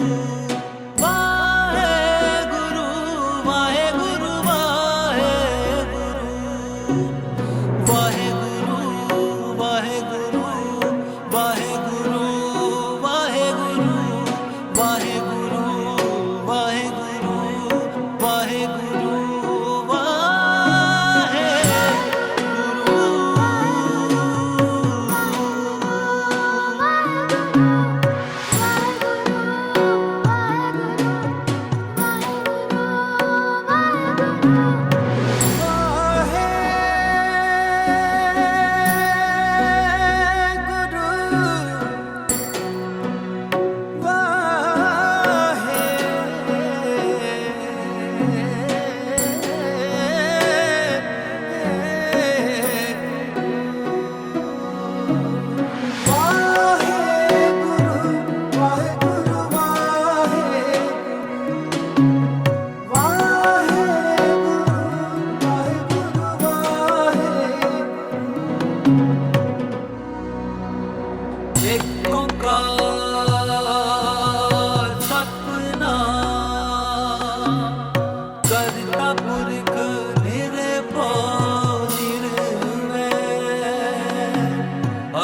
you.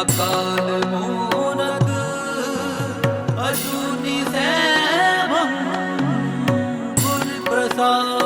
അകാല മൂനത് അജൂനി സേവം Guruprasad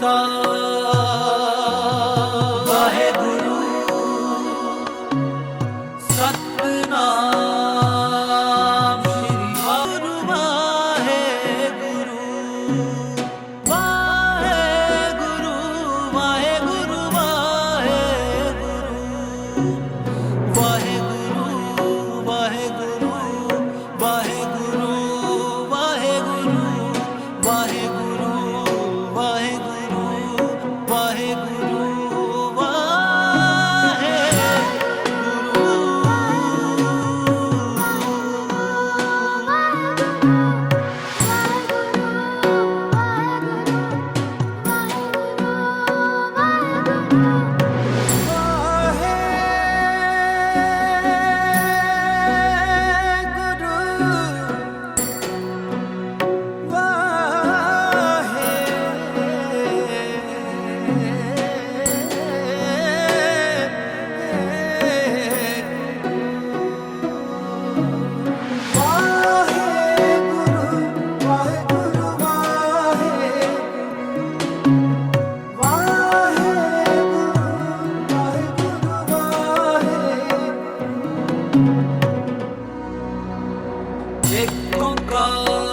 사 concordo.